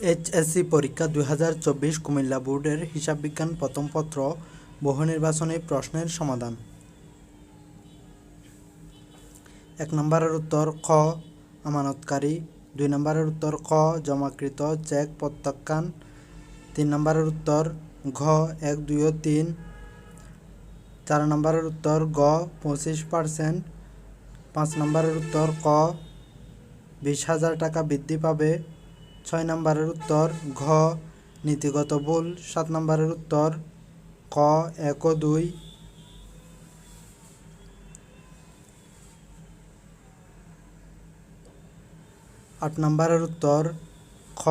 HSC পরীক্ষা দুই হাজার চব্বিশ কুমিল্লা বোর্ডের হিসাব বিজ্ঞান প্রথম পত্র, বহু নির্বাচনী প্রশ্নের সমাধান। এক নম্বরের উত্তর, খ, আমানতকারী। দুই নম্বরের উত্তর, খ, জমাকৃত চেক প্রত্যাখ্যান। তিন নম্বরের উত্তর, ঘ, এক, দুই ও তিন। চার নম্বরের উত্তর, গ, পঁচিশ পার্সেন্ট। পাঁচ নম্বরের উত্তর, ক, বিশ হাজার টাকা বৃদ্ধি পাবে। ছয় নম্বরের উত্তর ঘ, নীতিগত ভুল। সাত নম্বরের উত্তর ক, এক দুই। আট নম্বরের উত্তর খ,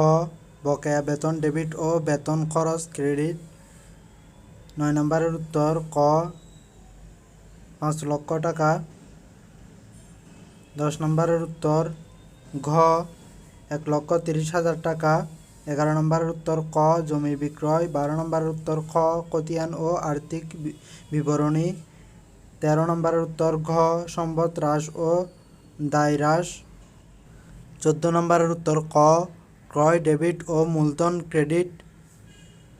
বকেয়া বেতন, ডেবিট ও বেতন খরচ, ক্রেডিট। নয় নম্বরের উত্তর ক, পাঁচ লক্ষ টাকা। দশ নম্বরের উত্তর ঘ এক লক্ষ তিরিশ হাজার টাকা। এগারো নম্বরের উত্তর ক, জমি বিক্রয়। বারো নম্বরের উত্তর খ, খতিয়ান ও আর্থিক বিবরণী। তেরো নম্বরের উত্তর ঘ, সম্পদ হ্রাস ও দায় হ্রাস। চোদ্দ নম্বরের উত্তর ক, ক্রয়, ডেবিট ও মূলধন ক্রেডিট।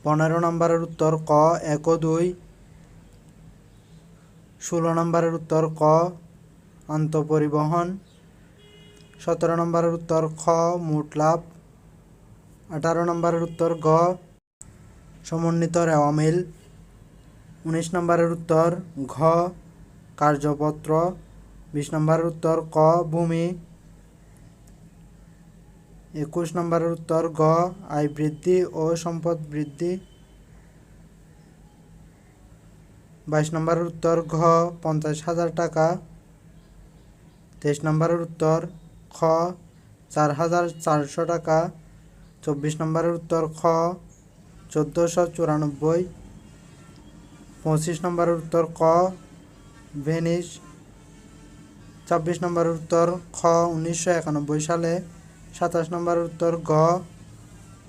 পনেরো নম্বরের উত্তর ক, এক দুই। ষোলো নম্বরের উত্তর ক আন্তঃপরিবহন সতেরো নম্বরের উত্তর খ, মোট লাভ। আঠারো নম্বরের উত্তর গ, সমন্বিত রেওয়া মিল। উনিশ নম্বরের উত্তর ঘ, কার্যপত্র। বিশ নম্বরের উত্তর ক, ভূমি। একুশ নম্বরের উত্তর গ, আয় বৃদ্ধি ও সম্পদ বৃদ্ধি। বাইশ নম্বরের উত্তর ঘ, পঞ্চাশ হাজার টাকা। তেইশ নম্বরের উত্তর খ, চার হাজার চারশো টাকা। চব্বিশ নম্বরের উত্তর, খ, চোদ্দোশো চুরানব্বই। পঁচিশ নম্বরের উত্তর, ক, ভেনিস। ছাব্বিশ নম্বরের উত্তর, খ, উনিশশো একানব্বই সালে। সাতাশ নম্বরের উত্তর, গ।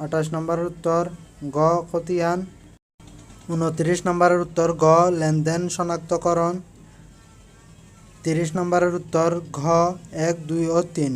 আঠাশ নম্বরের উত্তর, গ, খতিয়ান। উনত্রিশ নম্বরের উত্তর, গ, লেনদেন শনাক্তকরণ। তিরিশ নম্বরের উত্তর ঘ এক দুই ও তিন।